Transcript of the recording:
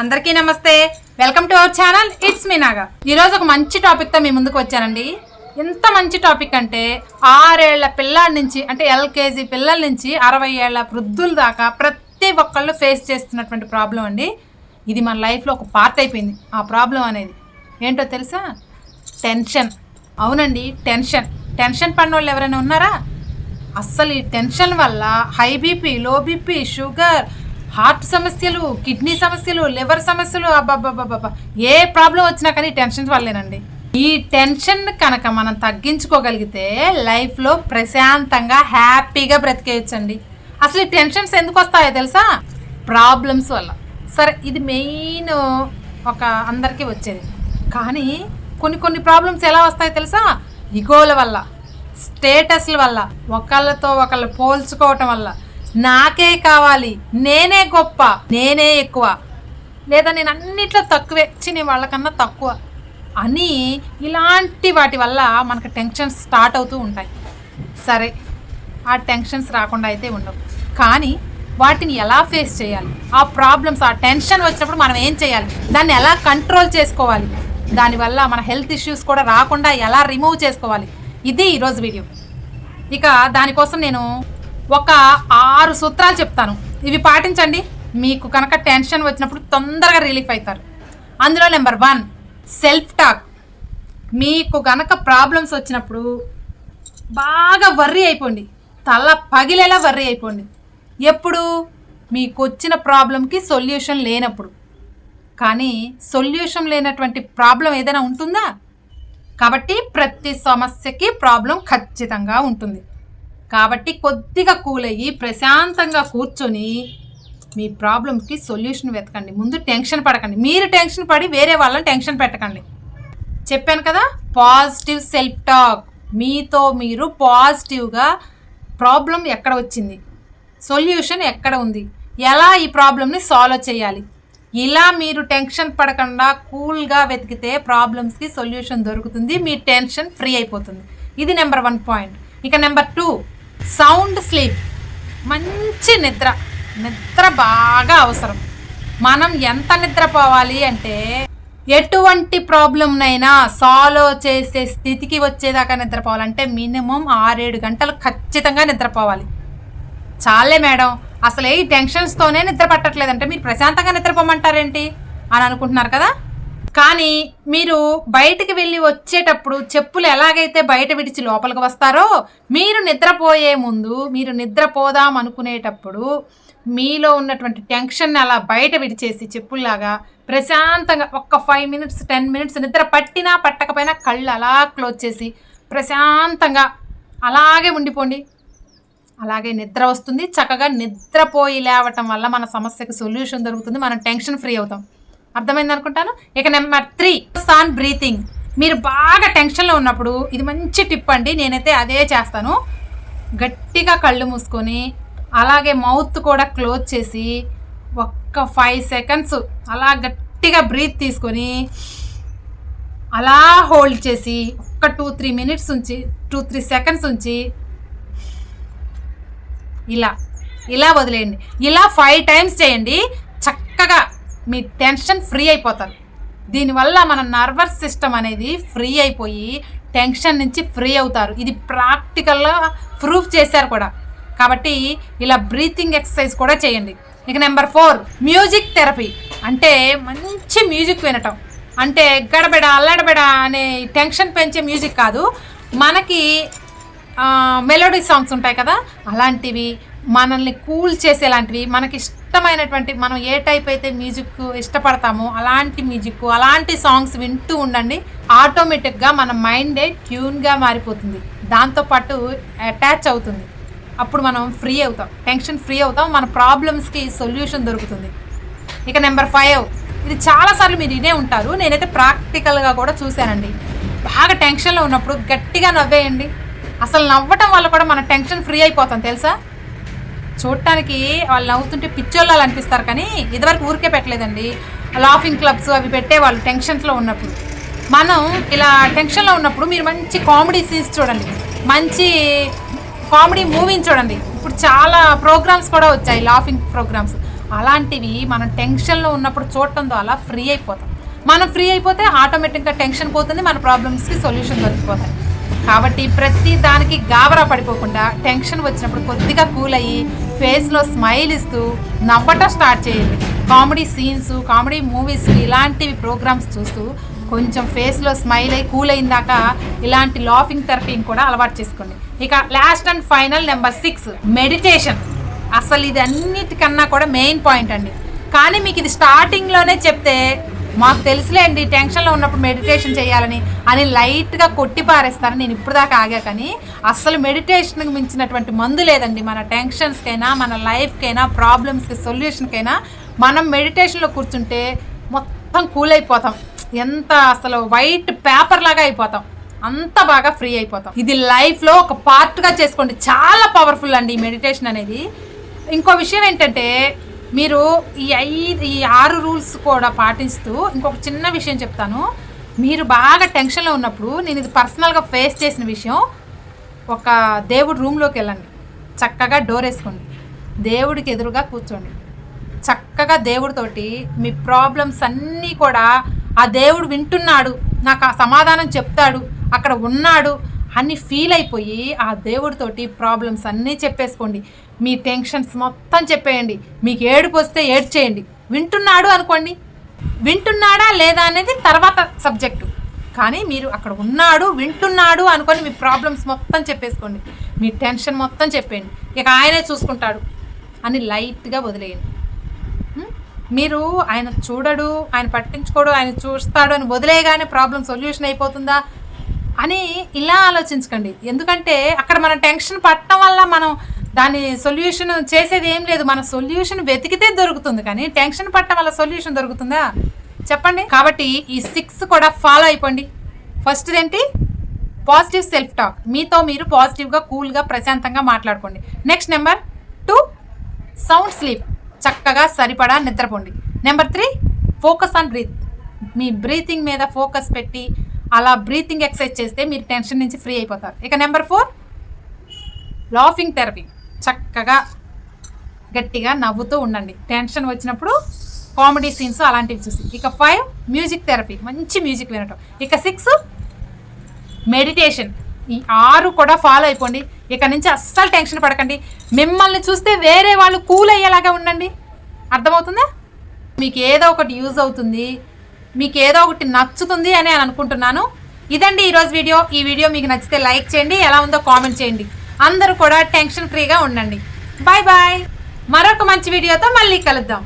అందరికీ నమస్తే. Welcome to our channel it's మీనాగా ఈరోజు ఒక మంచి టాపిక్తో మీ ముందుకు వచ్చానండి. ఎంత మంచి టాపిక్ అంటే ఆరేళ్ళ పిల్లాడి నుంచి అంటే ఎల్కేజీ పిల్లల నుంచి అరవై ఏళ్ళ వృద్ధుల దాకా ప్రతి ఒక్కళ్ళు ఫేస్ చేస్తున్నటువంటి ప్రాబ్లం అండి. ఇది మన లైఫ్లో ఒక పార్ట్ అయిపోయింది. ఆ ప్రాబ్లం అనేది ఏంటో తెలుసా? టెన్షన్ అవునండి టెన్షన్ టెన్షన్ పడిన వాళ్ళు ఎవరైనా ఉన్నారా? అస్సలు ఈ టెన్షన్ వల్ల high BP low BP sugar heart సమస్యలు కిడ్నీ సమస్యలు లివర్ సమస్యలు అబ్బాబ్బాబ్బా ఏ ప్రాబ్లం వచ్చినా కానీ టెన్షన్స్ వల్లేనండి ఈ టెన్షన్ కనుక మనం తగ్గించుకోగలిగితే లైఫ్లో ప్రశాంతంగా హ్యాపీగా బ్రతికేయచ్చండి. అసలు ఈ టెన్షన్స్ ఎందుకు వస్తాయో తెలుసా? ప్రాబ్లమ్స్ వల్ల. సరే ఇది మెయిన్ ఒక అందరికీ వచ్చేది. కానీ కొన్ని కొన్ని ప్రాబ్లమ్స్ ఎలా వస్తాయో తెలుసా? ఇగోల వల్ల స్టేటస్ల వల్ల ఒకళ్ళతో ఒకళ్ళు పోల్చుకోవటం వల్ల. నాకే కావాలి. నేనే గొప్ప. నేనే ఎక్కువ. లేదా నేను అన్నిట్లో తక్కువే. నేను వాళ్ళకన్నా తక్కువ. అని ఇలాంటి వాటి వల్ల మనకు టెన్షన్స్ స్టార్ట్ అవుతూ ఉంటాయి. సరే ఆ టెన్షన్స్ రాకుండా అయితే ఉండవు. కానీ వాటిని ఎలా ఫేస్ చేయాలి? ఆ ప్రాబ్లమ్స్ ఆ టెన్షన్ వచ్చినప్పుడు మనం ఏం చేయాలి? దాన్ని ఎలా కంట్రోల్ చేసుకోవాలి? దానివల్ల మన హెల్త్ ఇష్యూస్ కూడా రాకుండా ఎలా రిమూవ్ చేసుకోవాలి? ఇది ఈరోజు వీడియో. ఇక దానికోసం నేను ఒక ఆరు సూత్రాలు చెప్తాను. ఇవి పాటించండి. మీకు కనుక టెన్షన్ వచ్చినప్పుడు తొందరగా రిలీఫ్ అవుతారు. అందులో నెంబర్ వన్ సెల్ఫ్ టాక్. మీకు గనక ప్రాబ్లమ్స్ వచ్చినప్పుడు బాగా వర్రీ అయిపోండి. తల పగిలేలా వర్రీ అయిపోండి. ఎప్పుడు? మీకు వచ్చిన ప్రాబ్లంకి సొల్యూషన్ లేనప్పుడు. కానీ సొల్యూషన్ లేనటువంటి ప్రాబ్లం ఏదైనా ఉంటుందా? కాబట్టి ప్రతి సమస్యకి ప్రాబ్లం ఖచ్చితంగా ఉంటుంది. కాబట్టి కొద్దిగా కూల్ అయ్యి ప్రశాంతంగా కూర్చొని మీ ప్రాబ్లమ్కి సొల్యూషన్ వెతకండి. ముందు టెన్షన్ పడకండి. మీరు టెన్షన్ పడి వేరే వాళ్ళని టెన్షన్ పెట్టకండి. చెప్పాను కదా పాజిటివ్ సెల్ఫ్ టాక్ మీతో మీరు పాజిటివ్గా ప్రాబ్లం ఎక్కడ వచ్చింది? సొల్యూషన్ ఎక్కడ ఉంది? ఎలా ఈ ప్రాబ్లమ్ని సాల్వ్ చేయాలి? ఇలా మీరు టెన్షన్ పడకుండా కూల్గా వెతికితే ప్రాబ్లమ్స్కి సొల్యూషన్ దొరుకుతుంది. మీ టెన్షన్ ఫ్రీ అయిపోతుంది. ఇది నెంబర్ వన్ పాయింట్ ఇక నెంబర్ టూ సౌండ్ స్లీప్ మంచి నిద్ర. నిద్ర బాగా అవసరం. మనం ఎంత నిద్రపోవాలి అంటే ఎటువంటి ప్రాబ్లంనైనా సాల్వ్ చేసే స్థితికి వచ్చేదాకా నిద్రపోవాలంటే మినిమం ఆరేడు గంటలు ఖచ్చితంగా నిద్రపోవాలి. చాలే మేడం. అసలు ఈ టెన్షన్స్తోనే నిద్ర పట్టట్లేదంటే మీరు ప్రశాంతంగా నిద్రపోమంటారేంటి? అని అనుకుంటున్నారు కదా? కానీ మీరు బయటికి వెళ్ళి వచ్చేటప్పుడు చెప్పులు ఎలాగైతే బయట విడిచి లోపలికి వస్తారో మీరు నిద్రపోయే ముందు మీరు నిద్రపోదాం అనుకునేటప్పుడు మీలో ఉన్నటువంటి టెన్షన్ అలా బయట విడిచేసి చెప్పుల్లాగా ప్రశాంతంగా ఒక్క ఫైవ్ మినిట్స్ టెన్ మినిట్స్ నిద్ర పట్టినా పట్టకపోయినా కళ్ళు అలా క్లోజ్ చేసి ప్రశాంతంగా అలాగే ఉండిపోండి. అలాగే నిద్ర వస్తుంది. చక్కగా నిద్రపోయి లేవటం వల్ల మన సమస్యకు సొల్యూషన్ దొరుకుతుంది. మనం టెన్షన్ ఫ్రీ అవుతాం. అర్థమైంది అనుకుంటాను? ఇక నెంబర్ త్రీ సాన్ బ్రీతింగ్ మీరు బాగా టెన్షన్లో ఉన్నప్పుడు ఇది మంచి టిప్ అండి నేనైతే అదే చేస్తాను. గట్టిగా కళ్ళు మూసుకొని అలాగే మౌత్ కూడా క్లోజ్ చేసి ఒక్క ఫైవ్ సెకండ్స్ అలా గట్టిగా బ్రీత్ తీసుకొని అలా హోల్డ్ చేసి ఒక్క టూ త్రీ మినిట్స్ ఉంచి టూ త్రీ సెకండ్స్ ఉంచి ఇలా ఇలా వదిలేయండి. ఇలా ఫైవ్ టైమ్స్ చేయండి. మీ టెన్షన్ ఫ్రీ అయిపోతారు దీనివల్ల మన నర్వస్ సిస్టమ్ అనేది ఫ్రీ అయిపోయి టెన్షన్ నుంచి ఫ్రీ అవుతారు. ఇది ప్రాక్టికల్గా ప్రూఫ్ చేశారు కూడా. కాబట్టి ఇలా బ్రీతింగ్ ఎక్సర్సైజ్ కూడా చేయండి. ఇక నెంబర్ ఫోర్ మ్యూజిక్ థెరపీ. అంటే మంచి మ్యూజిక్ వినటం. అంటే గడబెడ అల్లడబెడ అనే టెన్షన్ పెంచే మ్యూజిక్ కాదు. మనకి మెలోడీ సాంగ్స్ ఉంటాయి కదా? అలాంటివి మనల్ని కూల్ చేసేలాంటివి మనకి ఇష్టమైనటువంటి మనం ఏ టైప్ అయితే మ్యూజిక్ ఇష్టపడతామో అలాంటి మ్యూజిక్ అలాంటి సాంగ్స్ వింటూ ఉండండి. ఆటోమేటిక్గా మన మైండే ట్యూన్గా మారిపోతుంది. దాంతోపాటు అటాచ్ అవుతుంది. అప్పుడు మనం ఫ్రీ అవుతాం. టెన్షన్ ఫ్రీ అవుతాం. మన ప్రాబ్లమ్స్కి సొల్యూషన్ దొరుకుతుంది. ఇక నెంబర్ ఫైవ్ ఇది చాలాసార్లు మీరు వినే ఉంటారు. నేనైతే ప్రాక్టికల్గా కూడా చూశానండి. బాగా టెన్షన్లో ఉన్నప్పుడు గట్టిగా నవ్వేయండి. అసలు నవ్వటం వల్ల కూడా మన టెన్షన్ ఫ్రీ అయిపోతాం. తెలుసా? చూడటానికి వాళ్ళు నవ్వుతుంటే పిచ్చోళ్ళు అనిపిస్తారు కానీ ఇదివరకు ఊరికే పెట్టలేదండి. లాఫింగ్ క్లబ్స్ అవి పెట్టేవాళ్ళు టెన్షన్స్లో ఉన్నప్పుడు. మనం ఇలా టెన్షన్లో ఉన్నప్పుడు మీరు మంచి కామెడీ సీన్స్ చూడండి. మంచి కామెడీ మూవీని చూడండి. ఇప్పుడు చాలా ప్రోగ్రామ్స్ కూడా వచ్చాయి లాఫింగ్ ప్రోగ్రామ్స్ అలాంటివి మనం టెన్షన్లో ఉన్నప్పుడు చూడటం ద్వారా ఫ్రీ అయిపోతాం. మనం ఫ్రీ అయిపోతే ఆటోమేటిక్గా టెన్షన్ పోతుంది మన ప్రాబ్లమ్స్కి సొల్యూషన్ దొరికిపోతాయి. కాబట్టి ప్రతి దానికి గాబరా పడిపోకుండా టెన్షన్ వచ్చినప్పుడు కొద్దిగా కూల్ అయ్యి ఫేస్లో స్మైల్ ఇస్తూ నవ్వటం స్టార్ట్ చేయండి. కామెడీ సీన్స్ కామెడీ మూవీస్ ఇలాంటివి ప్రోగ్రామ్స్ చూస్తూ కొంచెం ఫేస్లో స్మైల్ అయ్యి కూల్ అయిందాక ఇలాంటి లాఫింగ్ థెరపీని కూడా అలవాటు చేసుకోండి. ఇక last and final number six meditation అసలు ఇది అన్నిటికన్నా కూడా మెయిన్ పాయింట్ అండి. కానీ మీకు ఇది స్టార్టింగ్లోనే చెప్తే మాకు తెలుసులేండి టెన్షన్లో ఉన్నప్పుడు మెడిటేషన్ చేయాలని అని లైట్గా కొట్టిపారేస్తారు నేను ఇప్పుడు దాకా ఆగా కానీ అసలు మెడిటేషన్కి మించినటువంటి మందు లేదండి. మన టెన్షన్స్కైనా మన లైఫ్కైనా ప్రాబ్లమ్స్కి సొల్యూషన్కైనా మనం మెడిటేషన్లో కూర్చుంటే మొత్తం కూల్ అయిపోతాం. ఎంత అసలు వైట్ పేపర్ లాగా అయిపోతాం. అంత బాగా ఫ్రీ అయిపోతాం. ఇది లైఫ్లో ఒక పార్ట్గా చేసుకోండి. చాలా పవర్ఫుల్ అండి ఈ మెడిటేషన్ అనేది. ఇంకో విషయం ఏంటంటే మీరు ఈ ఐదు ఈ ఆరు రూల్స్ కూడా పాటిస్తూ ఇంకొక చిన్న విషయం చెప్తాను. మీరు బాగా టెన్షన్లో ఉన్నప్పుడు నేను ఇది పర్సనల్గా ఫేస్ చేసిన విషయం ఒక దేవుడు రూమ్లోకి వెళ్ళండి. చక్కగా డోర్ వేసుకోండి. దేవుడికి ఎదురుగా కూర్చోండి. చక్కగా దేవుడితోటి మీ ప్రాబ్లమ్స్ అన్నీ కూడా ఆ దేవుడు వింటున్నాడు నాకు ఆ సమాధానం చెప్తాడు అక్కడ ఉన్నాడు అని ఫీల్ అయిపోయి ఆ దేవుడితోటి ప్రాబ్లమ్స్ అన్నీ చెప్పేసుకోండి. మీ టెన్షన్స్ మొత్తం చెప్పేయండి. మీకు ఏడుపు వస్తే ఏడ్చేయండి. వింటున్నాడు అనుకోండి. వింటున్నాడా లేదా అనేది తర్వాత సబ్జెక్టు కానీ మీరు అక్కడ ఉన్నాడు వింటున్నాడు అనుకొని మీ ప్రాబ్లమ్స్ మొత్తం చెప్పేసుకోండి. మీ టెన్షన్ మొత్తం చెప్పేయండి. ఇక ఆయనే చూసుకుంటాడు అని లైట్గా వదిలేయండి. మీరు ఆయన చూడడు ఆయన పట్టించుకోడు ఆయన చూస్తాడు అని వదిలేయగానే ప్రాబ్లం సొల్యూషన్ అయిపోతుందా? అని ఇలా ఆలోచించకండి. ఎందుకంటే అక్కడ మన టెన్షన్ పట్టడం వల్ల మనం దాని సొల్యూషన్ చేసేది ఏం లేదు. మన సొల్యూషన్ వెతికితే దొరుకుతుంది కానీ టెన్షన్ పట్టడం వల్ల సొల్యూషన్ దొరుకుతుందా? చెప్పండి. కాబట్టి ఈ సిక్స్ కూడా ఫాలో అయిపోండి. ఫస్ట్ ఏంటి పాజిటివ్ సెల్ఫ్ టాక్ మీతో మీరు పాజిటివ్గా కూల్గా ప్రశాంతంగా మాట్లాడుకోండి. Next number two sound sleep చక్కగా సరిపడా నిద్రపోండి. Number three focus on breath me breathing మీద ఫోకస్ పెట్టి అలా బ్రీతింగ్ ఎక్సర్సైజ్ చేస్తే మీరు టెన్షన్ నుంచి ఫ్రీ అయిపోతారు. ఇక నెంబర్ ఫోర్ లాఫింగ్ థెరపీ చక్కగా గట్టిగా నవ్వుతూ ఉండండి. టెన్షన్ వచ్చినప్పుడు కామెడీ సీన్స్ అలాంటివి చూసి. ఇక ఫైవ్ మ్యూజిక్ థెరపీ. మంచి మ్యూజిక్ వినటం. ఇక సిక్స్ మెడిటేషన్. ఈ ఆరు కూడా ఫాలో అయిపోండి. ఇక నుంచి అస్సలు టెన్షన్ పడకండి. మిమ్మల్ని చూస్తే వేరే వాళ్ళు కూల్ అయ్యేలాగా ఉండండి. అర్థమవుతుందా? మీకు ఏదో ఒకటి యూజ్ అవుతుంది. మీకు ఏదో ఒకటి నచ్చుతుంది అని అనుకుంటున్నాను. ఇదండి ఈరోజు వీడియో. ఈ వీడియో మీకు నచ్చితే లైక్ చేయండి. ఎలా ఉందో కామెంట్ చేయండి. అందరూ కూడా టెన్షన్ ఫ్రీగా ఉండండి. Bye bye. మరొక మంచి వీడియోతో మళ్ళీ కలుద్దాం.